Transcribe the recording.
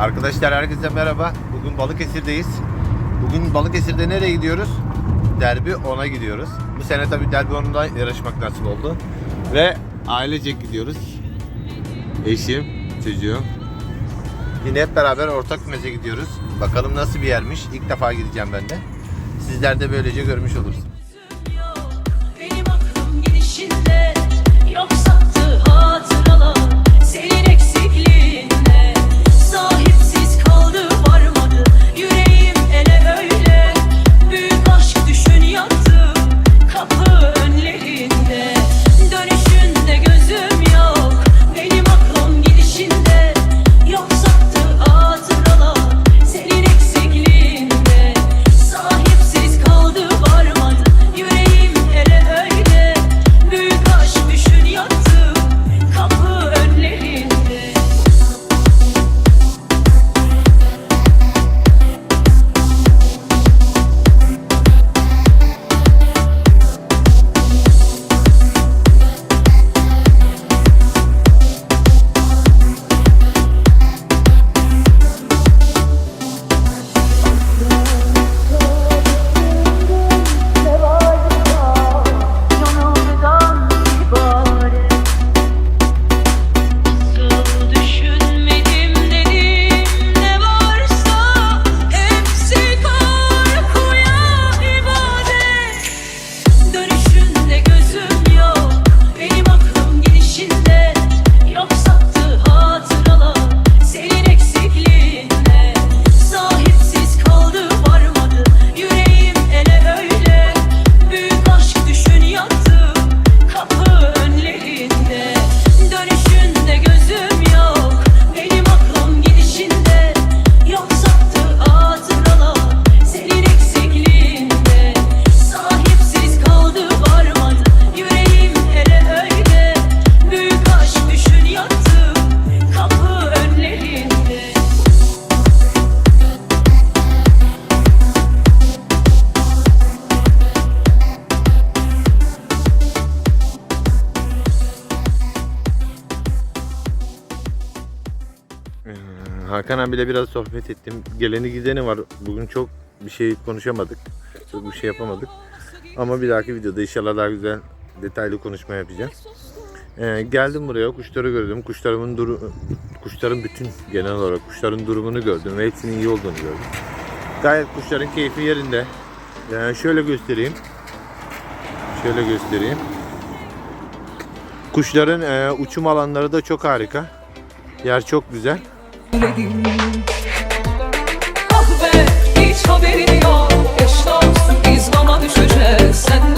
Arkadaşlar herkese merhaba. Bugün Balıkesir'deyiz. Bugün Balıkesir'de nereye gidiyoruz? Derbi 10'a gidiyoruz. Bu sene tabii Derbi 10'da yarışmak nasip oldu. Ve ailecek gidiyoruz. Eşim, çocuğum. Yine hep beraber ortak kümese gidiyoruz. Bakalım nasıl bir yermiş. İlk defa gideceğim ben de. Sizler de böylece görmüş olursunuz. Hakan abiyle biraz sohbet ettim. Geleni gideni var. Bugün çok bir şey konuşamadık. Çok bir şey yapamadık. Ama bir dahaki videoda inşallah daha güzel detaylı konuşma yapacağım. Ee, geldim buraya kuşları gördüm. Kuşlarımın duru kuşların bütün genel olarak kuşların durumunu gördüm ve hepsinin iyi olduğunu gördüm. Gayet kuşların keyfi yerinde. Yani şöyle göstereyim. Şöyle göstereyim. Kuşların e, uçum alanları da çok harika. Yer çok güzel. Söyledim. Ah be hiç haberin yok. Eş dostum biz mama düşeceğiz. Sen